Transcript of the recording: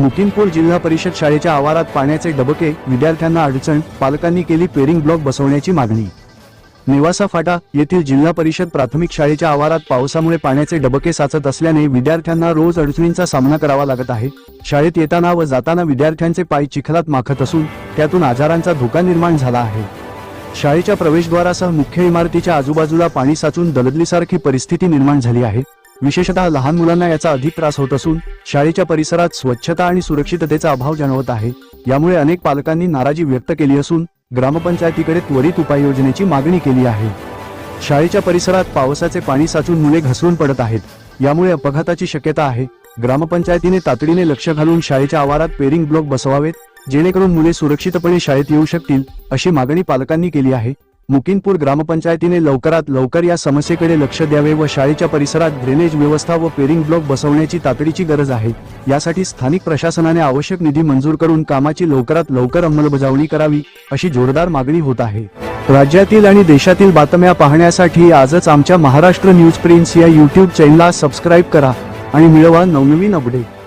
मुकिमपूर जिल्हा परिषद शाळेच्या आवारात पाण्याचे डबके विद्यार्थ्यांना अडचण पालकांनी केली पेरिंग ब्लॉक बसवण्याची मागणी. नेवासा फाटा येथील जिल्हा परिषद प्राथमिक शाळेच्या आवारात पावसामुळे पाण्याचे डबके साचत असल्याने विद्यार्थ्यांना रोज अडचणींचा सामना करावा लागत आहे. शाळेत येताना व जाताना विद्यार्थ्यांचे पाय चिखलात माखत असून त्यातून आजारांचा धोका निर्माण झाला आहे. शाळेच्या प्रवेशद्वारासह मुख्य इमारतीच्या आजूबाजूला पाणी साचून दलदलीसारखी परिस्थिती निर्माण झाली आहे. विशेषतः लहान मुलांना याचा अधिक त्रास होत असून शाळेच्या परिसरात स्वच्छता आणि सुरक्षिततेचा अभाव जाणवत आहे. यामुळे अनेक पालकांनी नाराजी व्यक्त केली असून ग्रामपंचायतीकडे त्वरित उपाययोजनेची मागणी केली आहे. शाळेच्या परिसरात पावसाचे पाणी साचून मुले घसरून पडत आहेत. यामुळे अपघाताची शक्यता आहे. ग्रामपंचायतीने तातडीने लक्ष घालून शाळेच्या आवारात पेरिंग ब्लॉक बसवावेत जेणेकरून मुले सुरक्षितपणे शाळेत येऊ शकतील अशी मागणी पालकांनी केली आहे. मुकिनपूर ग्रामपंचायतीने लवकरात लवकर या समस्येकडे लक्ष द्यावे व शाळेच्या परिसरात ड्रेनेज व्यवस्था व पेरिंग ब्लॉक बसवण्याची तातडीची गरज आहे. यासाठी स्थानिक प्रशासनाने आवश्यक निधी मंजूर करून कामाची लवकरात लवकर अंमलबजावणी करावी अशी जोरदार मागणी होत आहे. राज्यातील आणि देशातील बातम्या पाहण्यासाठी आजच आमच्या महाराष्ट्र न्यूज प्रिन्स या यूट्यूब चॅनलला सबस्क्राईब करा आणि मिळवा नवनवीन अपडेट